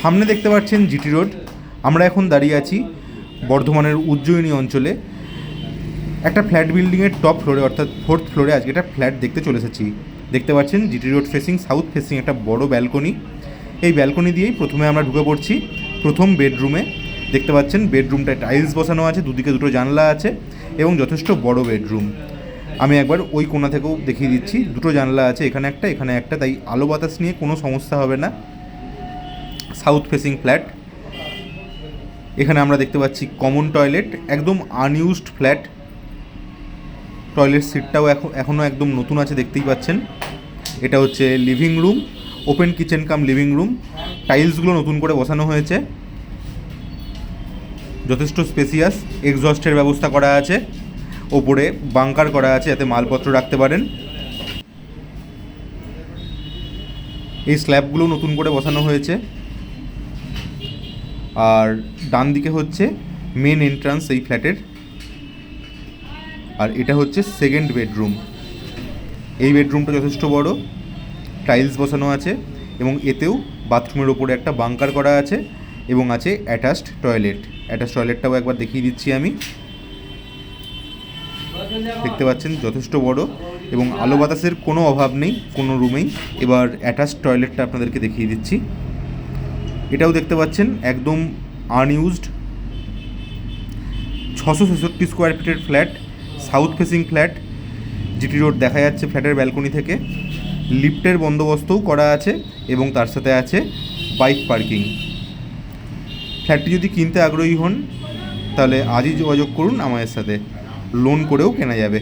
সামনে দেখতে পাচ্ছেন জিটি রোড। আমরা এখন দাঁড়িয়ে আছি বর্ধমানের উজ্জয়িনী অঞ্চলে। একটা ফ্ল্যাট বিল্ডিংয়ের টপ ফ্লোরে, অর্থাৎ ফোর্থ ফ্লোরে আজকে একটা ফ্ল্যাট দেখতে চলে এসেছি। দেখতে পাচ্ছেন GT road facing south facing একটা বড় ব্যালকনি এই ব্যালকনি দিয়েই প্রথমে আমরা ঢুকে পড়ছি প্রথম বেডরুমে দেখতে পাচ্ছেন বেডরুমটায় টাইলস বসানো আছে, দুদিকে দুটো জানলা আছে এবং যথেষ্ট বড় বেডরুম আমি একবার ওই কোণা থেকেও দেখিয়ে দিচ্ছি, দুটো জানলা আছে, এখানে একটা এখানে একটা, তাই আলো বাতাস নিয়ে কোনো সমস্যা হবে না। South facing flat. এখানে আমরা দেখতে পাচ্ছি কমন টয়লেট, একদম আনইউজড ফ্ল্যাট। টয়লেট সিটটাও এখন এখনও একদম নতুন আছে, দেখতেই পাচ্ছেন। এটা হচ্ছে living room open kitchen cum living room টাইলসগুলো নতুন করে বসানো হয়েছে। যথেষ্ট স্পেসিয়াস এক্সস্টের ব্যবস্থা করা আছে। ওপরে বাংকার করা আছে, যাতে মালপত্র রাখতে পারেন। এই স্ল্যাবগুলো নতুন করে বসানো হয়েছে। আর ডান দিকে হচ্ছে মেন এন্ট্রান্স এই ফ্ল্যাটের আর এটা হচ্ছে সেকেন্ড বেডরুম এই বেডরুমটা যথেষ্ট বড় টাইলস বসানো আছে এবং এতেও বাথরুমের ওপরে একটা বাংকার করা আছে এবং আছে অ্যাটাচড টয়লেট অ্যাটাচ টয়লেটটাও একবার দেখিয়ে দিচ্ছি আমি। দেখতে পাচ্ছেন, যথেষ্ট বড় এবং আলো বাতাসের কোনো অভাব নেই, কোনো রুমেই এবার অ্যাটাচ টয়লেটটা আপনাদেরকে দেখিয়ে দিচ্ছি। এটাও দেখতে পাচ্ছেন, একদম আনইউজড ছশো ছেষট্টি স্কোয়ার ফিটের flat south facing flat GT road দেখা যাচ্ছে ফ্ল্যাটের ব্যালকনি থেকে। লিফটের বন্দোবস্তও করা আছে এবং তার সাথে আছে বাইক পার্কিং ফ্ল্যাটটি যদি কিনতে আগ্রহী হন, তাহলে আজই যোগাযোগ করুন আমাদের সাথে। লোন করেও কেনা যাবে।